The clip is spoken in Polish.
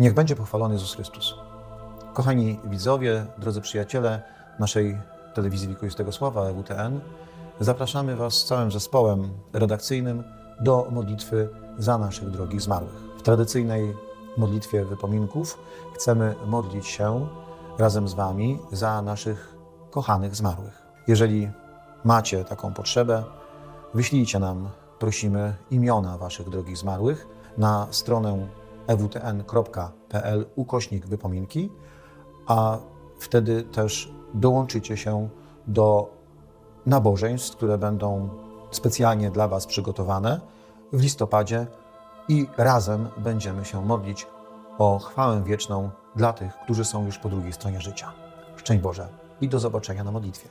Niech będzie pochwalony Jezus Chrystus. Kochani widzowie, drodzy przyjaciele naszej telewizji Wiekuistego Sława EWTN, zapraszamy Was z całym zespołem redakcyjnym do modlitwy za naszych drogich zmarłych. W tradycyjnej modlitwie wypominków chcemy modlić się razem z Wami za naszych kochanych zmarłych. Jeżeli macie taką potrzebę, wyślijcie nam, prosimy, imiona Waszych drogich zmarłych na stronę E ewtn.pl ukośnik wypominki, a wtedy też dołączycie się do nabożeństw, które będą specjalnie dla Was przygotowane w listopadzie i razem będziemy się modlić o chwałę wieczną dla tych, którzy są już po drugiej stronie życia. Szczęść Boże i do zobaczenia na modlitwie.